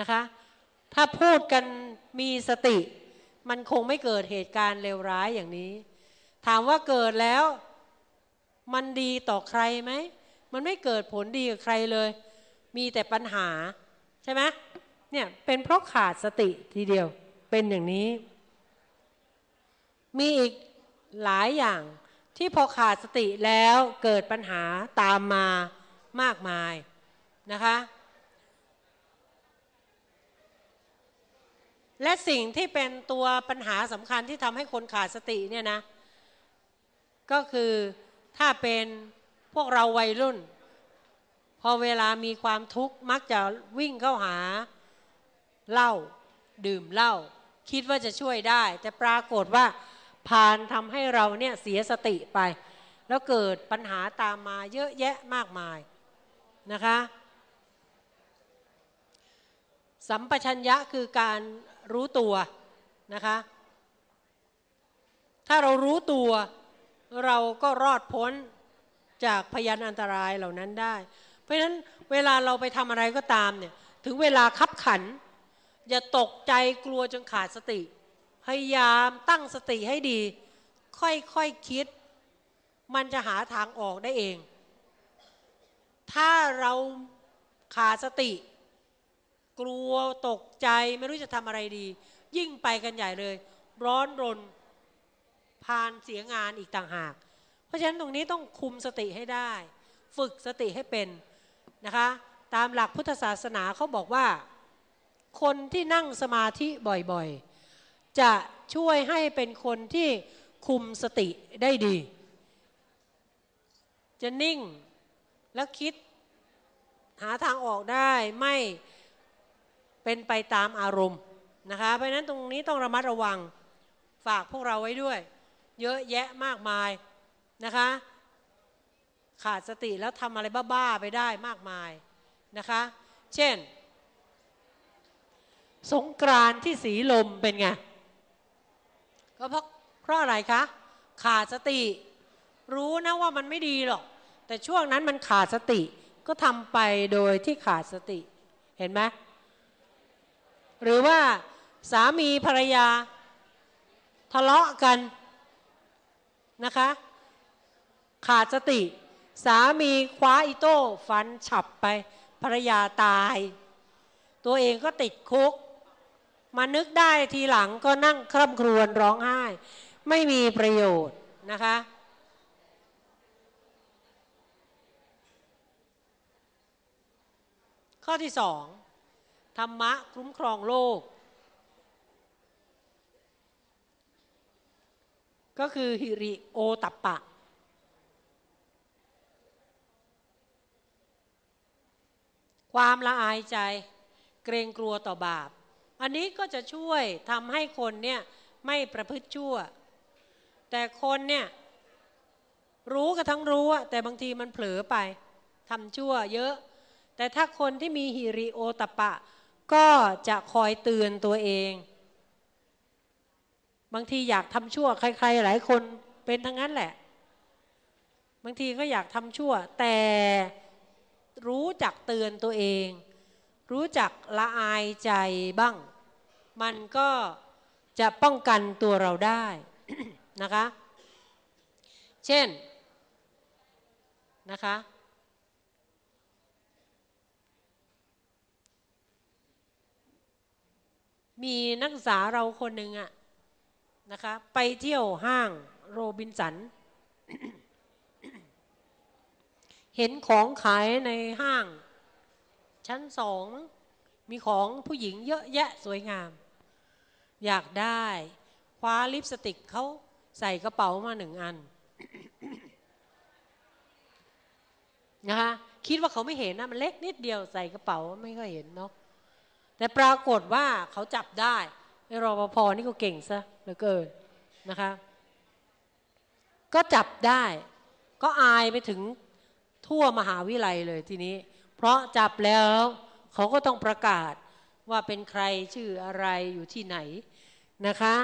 นะคะ ถ้าพูดกันมีสติ มันคงไม่เกิดเหตุการณ์เลวร้ายอย่างนี้ ถามว่าเกิดแล้วมันดีต่อใครไหม มันไม่เกิดผลดีกับใครเลย มีแต่ปัญหาใช่ไหมเนี่ยเป็นเพราะขาดสติทีเดียวเป็นอย่างนี้ มีอีกหลายอย่างที่พอขาดสติแล้วเกิดปัญหาตามมามากมายนะคะ และสิ่งที่เป็นตัวปัญหาสำคัญที่ทำให้คนขาดสติเนี่ยนะ ก็คือถ้าเป็นพวกเราวัยรุ่น พอเวลามีความทุกข์มักจะวิ่งเข้าหาเหล้าดื่มเหล้าคิดว่าจะช่วยได้ แต่ปรากฏว่าพานทำให้เราเนี่ยเสียสติไป แล้วเกิดปัญหาตามมาเยอะแยะมากมายนะคะ สัมปชัญญะคือการรู้ตัวนะคะ ถ้าเรารู้ตัวเราก็รอดพ้นจากพยานอันตรายเหล่านั้นได้ เพราะฉะนั้นเวลาเราไปทำอะไรก็ตามเนี่ยถึงเวลาคับขัน อย่าตกใจกลัวจนขาดสติ พยายามตั้งสติให้ดี ค่อยๆคคิด มันจะหาทางออกได้เอง ถ้าเราขาดสติ กลัวตกใจไม่รู้จะทำอะไรดี ยิ่งไปกันใหญ่เลย ร้อนรนพานเสียงานอีกต่างหาก เพราะฉะนั้นตรงนี้ต้องคุมสติให้ได้ ฝึกสติให้เป็นนะคะ ตามหลักพุทธศาสนาเขาบอกว่า คนที่นั่งสมาธิบ่อยๆ จะช่วยให้เป็นคนที่คุมสติได้ดี จะนิ่งแล้วคิดหาทางออกได้ไม่ เป็นไปตามอารมณ์นะคะเพราะนั้นตรงนี้ต้องระมัดระวังฝากพวกเราไว้ด้วย เยอะแยะมากมายนะคะ ขาดสติแล้วทำอะไรบ้าๆไปได้มากมายนะคะ เช่น สงกรานที่สีลมเป็นไงก็เพราะเพราะอะไรคะ ขาดสติ รู้นะว่ามันไม่ดีหรอก แต่ช่วงนั้นมันขาดสติก็ทำไปโดยที่ขาดสติเห็นไหม หรือว่าสามีภรรยาทะเลาะกันนะคะ ขาดสติ สามีคว้าอิโต้ฟันฉับไปภรรยาตาย ตัวเองก็ติดคุก มานึกได้ทีหลังก็นั่งคร่ำครวญร้องไห้ ไม่มีประโยชน์นะคะ ข้อที่สอง ธรรมะคุ้มครองโลก ก็คือฮิริโอตัปปะ ความละอายใจเกรงกลัวต่อบาป อันนี้ก็จะช่วยทำให้คนเนี่ยไม่ประพฤติชั่ว แต่คนเนี่ยรู้ก็ทั้งรู้แต่บางทีมันเผลอไปทำชั่วเยอะ แต่ถ้าคนที่มีฮิริโอตปะ ก็จะคอยเตือนตัวเอง บางทีอยากทำชั่วใคร ๆ หลายคนเป็นทั้งนั้นแหละ บางทีก็อยากทำชั่ว แต่รู้จักเตือนตัวเอง รู้จักละอายใจบ้าง มันก็จะป้องกันตัวเราได้นะคะ เช่นนะคะ มีนักศึกษาเราคนหนึ่งอะนะคะไปเที่ยวห้างโรบินสัน เห็นของขายในห้าง ชั้นสอง มีของผู้หญิงเยอะแยะสวยงาม อยากได้คว้าลิปสติกเขาใส่กระเป๋ามาหนึ่งอันนะคะคิดว่าเขาไม่เห็นนะมันเล็กนิดเดียวใส่กระเป๋าไม่ค่อยเห็นเนาะ แต่ปรากฏว่าเขาจับได้ไอ้รอปภนี่ก็เก่งซะเหลือเกินนะคะ ก็จับได้ ก็อายไปถึงทั่วมหาวิทยาลัยเลยทีนี้ เพราะจับแล้วเขาก็ต้องประกาศว่าเป็นใครชื่ออะไรอยู่ที่ไหนนะคะ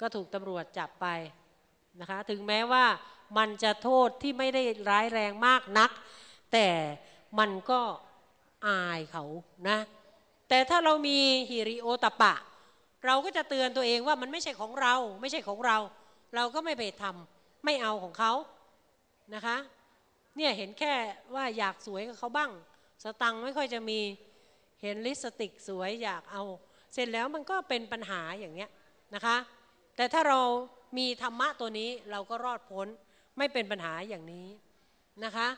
ก็ถูกตำรวจจับไปนะคะ ถึงแม้ว่ามันจะโทษที่ไม่ได้ร้ายแรงมากนัก แต่มันก็ อายเขานะแต่ถ้าเรามีฮิริโอตปะ เราก็จะเตือนตัวเองว่ามันไม่ใช่ของเรา ไม่ใช่ของเรา เราก็ไม่ไปทำไม่เอาของเขานะคะเนี่ยเห็นแค่ว่าอยากสวยกับเขาบ้าง สตังไม่ค่อยจะมีเห็นลิปสติกสวยอยากเอา เสร็จแล้วมันก็เป็นปัญหาอย่างเนี้ยนะคะ แต่ถ้าเรามีธรรมะตัวนี้เราก็รอดพ้นไม่เป็นปัญหาอย่างนี้นะคะ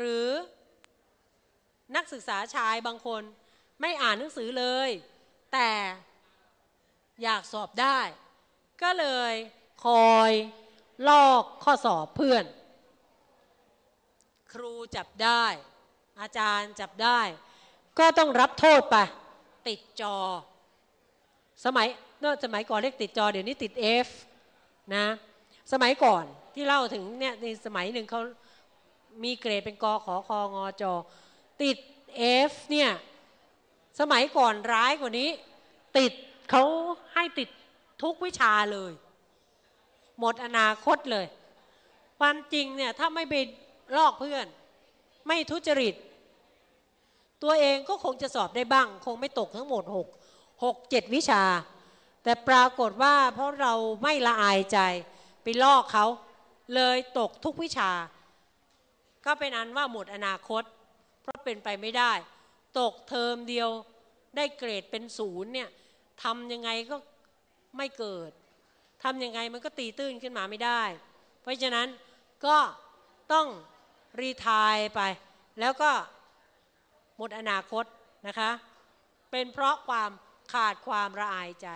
หรือนักศึกษาชายบางคนไม่อ่านหนังสือเลย แต่อยากสอบได้ ก็เลยคอยลอกข้อสอบเพื่อน ครูจับได้ อาจารย์จับได้ ก็ต้องรับโทษไป ติดจอ สมัยเมื่อสมัยก่อนเรียกติดจอเดี๋ยวนี้ติด F นะสมัยก่อนที่เล่าถึงเนี่ยในสมัยหนึ่งเขา มีเกรดเป็นกอขอคองอจอติด F เนี่ยสมัยก่อนร้ายกว่านี้ ติดเขาให้ติดทุกวิชาเลย หมดอนาคตเลย ความจริงเนี่ยถ้าไม่ไปลอกเพื่อน ไม่ทุจริต ตัวเองก็คงจะสอบได้บ้าง คงไม่ตกทั้งหมด 6 6 7 วิชา แต่ปรากฏว่าเพราะเราไม่ละอายใจไปลอกเขาเลยตกทุกวิชา ก็เป็นอันว่าหมดอนาคต เพราะเป็นไปไม่ได้ ตกเทอมเดียวได้เกรดเป็นศูนย์เนี่ยทำยังไงก็ไม่เกิดทำยังไงมันก็ตีตื้นขึ้นมาไม่ได้ เพราะฉะนั้นก็ต้องรีทายไป แล้วก็หมดอนาคตนะคะ เป็นเพราะความขาดความระอายใจ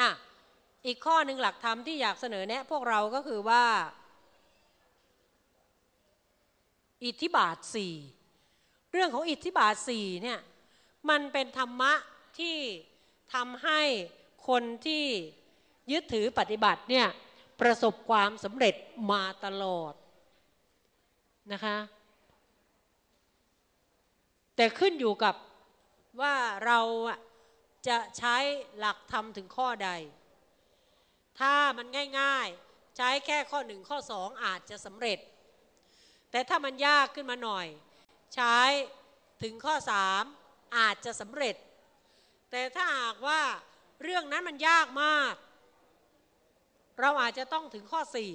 อะ อีกข้อหนึ่งหลักธรรมที่อยากเสนอแนะพวกเราก็คือว่า อิทธิบาทสี่เรื่องของอิทธิบาทสี่เนี่ยมันเป็นธรรมะที่ทำให้คนที่ยึดถือปฏิบัติเนี่ยประสบความสำเร็จมาตลอดนะคะแต่ขึ้นอยู่กับว่าเราจะใช้หลักธรรมถึงข้อใด ถ้ามันง่ายๆ ใช้แค่ข้อหนึ่งข้อสองอาจจะสำเร็จ แต่ถ้ามันยากขึ้นมาหน่อย ใช้ถึงข้อสามอาจจะสำเร็จ แต่ถ้าหากว่าเรื่องนั้นมันยากมาก เราอาจจะต้องถึงข้อสี่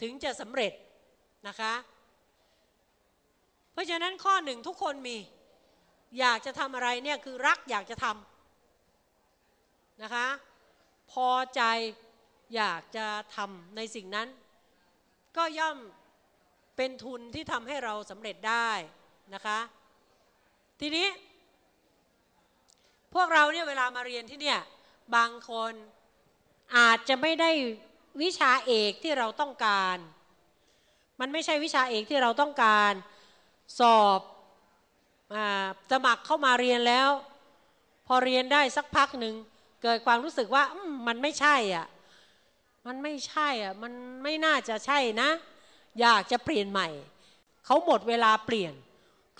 ถึงจะสำเร็จนะคะ เพราะฉะนั้นข้อหนึ่งทุกคนมีอยากจะทำอะไรเนี่ยคือรักอยากจะทำนะคะ พอใจอยากจะทำในสิ่งนั้น ก็ย่อมเป็นทุนที่ทำให้เราสำเร็จได้นะคะ ทีนี้ พวกเราเนี่ยเวลามาเรียนที่เนี่ยบางคนอาจจะไม่ได้วิชาเอกที่เราต้องการ มันไม่ใช่วิชาเอกที่เราต้องการสอบอสมัครเข้ามาเรียนแล้ว พอเรียนได้สักพักหนึ่ง เกิดความรู้สึกว่ามันไม่ใช่อะมันไม่ใช่อะมันไม่น่าจะใช่นะ อยากจะเปลี่ยนใหม่ เขาหมดเวลาเปลี่ยน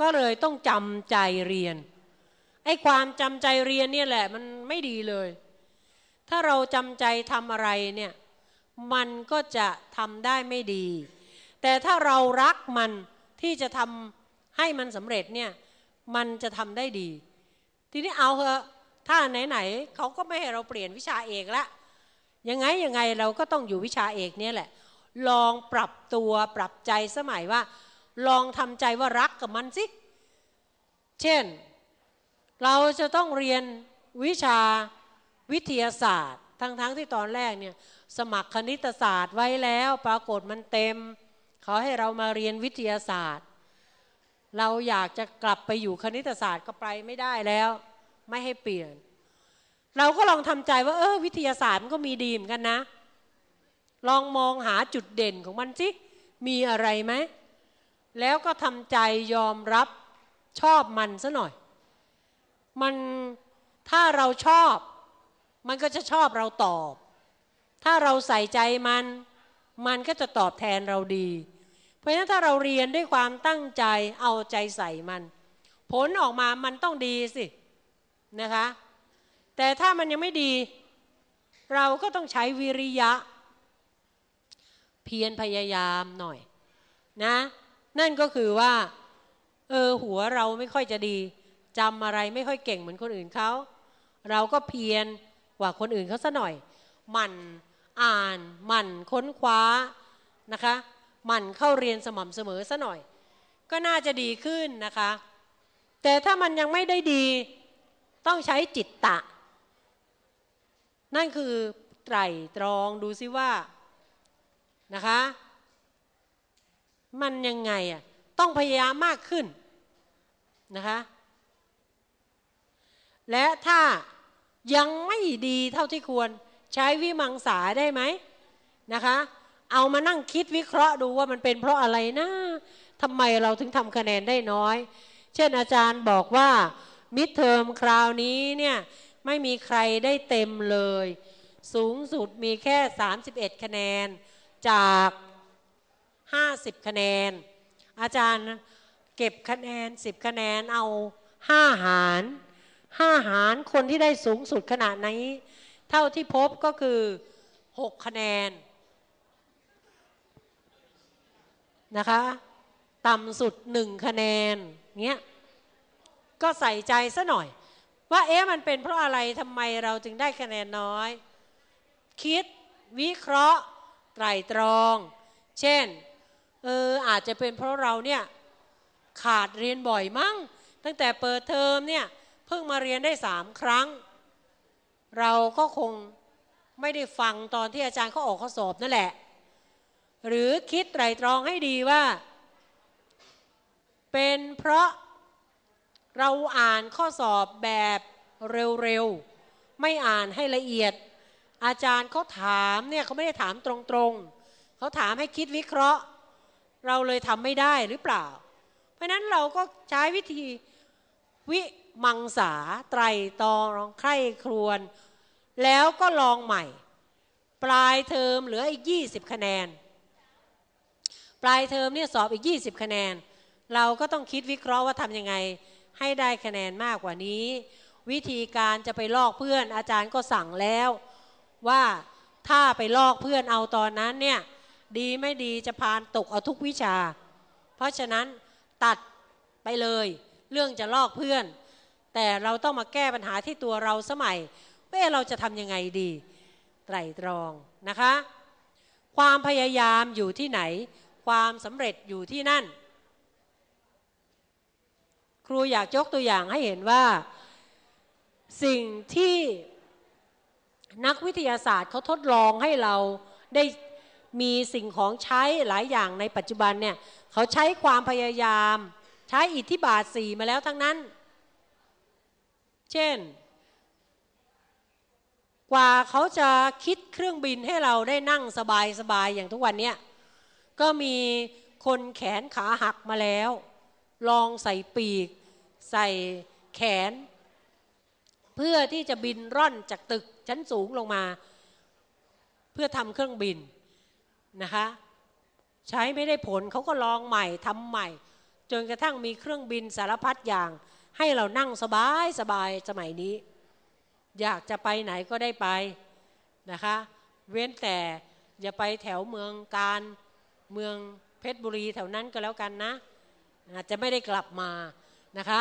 ก็เลยต้องจำใจเรียนไอ้ความจำใจเรียนเนี่ยแหละมันไม่ดีเลย ถ้าเราจำใจทำอะไรเนี่ยมันก็จะทำได้ไม่ดี แต่ถ้าเรารักมันที่จะทำให้มันสำเร็จเนี่ยมันจะทำได้ดี ทีนี้เอาเถอะ ถ้าไหนๆเขาก็ไม่ให้เราเปลี่ยนวิชาเอกละยังไงยังไงเราก็ต้องอยู่วิชาเอกเนี่ยแหละ ลองปรับตัวปรับใจสมัยว่า ลองทำใจว่ารักกับมันสิ เช่น เราจะต้องเรียนวิชาวิทยาศาสตร์ ทั้งๆทที่ตอนแรกเนี่ยสมัครคณิตศาสตร์ไว้แล้วปรากฏมันเต็มเขาให้เรามาเรียนวิทยาศาสตร์ เราอยากจะกลับไปอยู่คณิตศาสตร์ก็ไปไม่ได้แล้ว ไม่ให้เปลี่ยน เราก็ลองทำใจว่า เออวิทยาศาสตร์มันก็มีดีเหมือนกันนะ ลองมองหาจุดเด่นของมันสิมีอะไรไหม แล้วก็ทำใจยอมรับชอบมันซะหน่อย มันถ้าเราชอบ มันก็จะชอบเราตอบ ถ้าเราใส่ใจมัน มันก็จะตอบแทนเราดี เพราะฉะนั้นถ้าเราเรียนด้วยความตั้งใจเอาใจใส่มัน ผลออกมามันต้องดีสิ นะคะ แต่ถ้ามันยังไม่ดี เราก็ต้องใช้วิริยะ เพียรพยายามหน่อยนะ นั่นก็คือว่าเออหัวเราไม่ค่อยจะดีจำอะไรไม่ค่อยเก่งเหมือนคนอื่นเขา เราก็เพียรกว่าคนอื่นเขาซะหน่อย หมั่นอ่าน หมั่นค้นคว้านะคะ หมั่นเข้าเรียนสม่ำเสมอซะหน่อย ก็น่าจะดีขึ้นนะคะ แต่ถ้ามันยังไม่ได้ดี ต้องใช้จิตตะ นั่นคือไตรตรองดูซิว่านะคะ มันยังไงอะต้องพยายามมากขึ้นนะคะ และถ้ายังไม่ดีเท่าที่ควรใช้วิมังสาได้ไหมนะคะ เอามานั่งคิดวิเคราะห์ดูว่ามันเป็นเพราะอะไรนะทำไมเราถึงทำคะแนนได้น้อย เช่นอาจารย์บอกว่า มิดเทอมคราวนี้เนี่ยไม่มีใครได้เต็มเลย สูงสุดมีแค่ 31 คะแนนจาก 50 คะแนน อาจารย์เก็บคะแนน 10 คะแนนเอา 5 หารห้าหารคนที่ได้สูงสุดขนาดนี้ เท่าที่พบก็คือ 6 คะแนนนะคะ ต่ำสุด 1 คะแนนเงี้ย ก็ใส่ใจซะหน่อย ว่าเอ๊ะมันเป็นเพราะอะไรทำไมเราจึงได้คะแนนน้อย คิดวิเคราะห์ ไตรตรอง เช่นเอออาจจะเป็นเพราะเราเนี่ยขาดเรียนบ่อยมั้ง ตั้งแต่เปิดเทอมเนี่ยเพิ่งมาเรียนได้สามครั้ง เราก็คงไม่ได้ฟังตอนที่อาจารย์เขาออกข้อสอบนั่นแหละ หรือคิดไตรตรองให้ดีว่า เป็นเพราะ เราอ่านข้อสอบแบบเร็วๆ ไม่อ่านให้ละเอียด อาจารย์เขาถามเนี่ยเขาไม่ได้ถามตรงๆ เขาถามให้คิดวิเคราะห์ เราเลยทำไม่ได้หรือเปล่า เพราะนั้นเราก็ใช้วิธีวิมังสาไตรตองรองไข้ครวน แล้วก็ลองใหม่ ปลายเทอมเหลืออีก 20 คะแนน ปลายเทอมเนี่ยสอบอีก 20 คะแนน เราก็ต้องคิดวิเคราะห์ว่าทำยังไง ให้ได้คะแนนมากกว่านี้ วิธีการจะไปลอกเพื่อนอาจารย์ก็สั่งแล้ว ว่าถ้าไปลอกเพื่อนเอาตอนนั้นเนี่ยดีไม่ดีจะพานตกเอาทุกวิชา เพราะฉะนั้นตัดไปเลย เรื่องจะลอกเพื่อน แต่เราต้องมาแก้ปัญหาที่ตัวเราสมัยว่าเราจะทำยังไงดี ไตรตรองนะคะ ความพยายามอยู่ที่ไหน ความสำเร็จอยู่ที่นั่น รูอยากยกตัวอย่างให้เห็นว่า สิ่งที่นักวิทยาศาสตร์เขาทดลองให้เราได้มีสิ่งของใช้หลายอย่างในปัจจุบันเนี่ยเขาใช้ความพยายาม ใช้อิทธิบาทสี่มาแล้วทั้งนั้น เช่น กว่าเขาจะคิดเครื่องบินให้เราได้นั่งสบายสบายอย่างทุกวันเนี้ก็มีคนแขนขาหักมาแล้ว ลองใส่ปีก ใส่แขน เพื่อที่จะบินร่อนจากตึกชั้นสูงลงมา เพื่อทำเครื่องบินนะคะ ใช้ไม่ได้ผลเขาก็ลองใหม่ทำใหม่ จนกระทั่งมีเครื่องบินสารพัดอย่าง ให้เรานั่งสบายสบายสมัยนี้ อยากจะไปไหนก็ได้ไปนะคะ เว้นแต่อย่าไปแถวเมืองการเมืองเพชรบุรีแถวนั้นก็แล้วกันนะ อาจจะไม่ได้กลับมานะคะ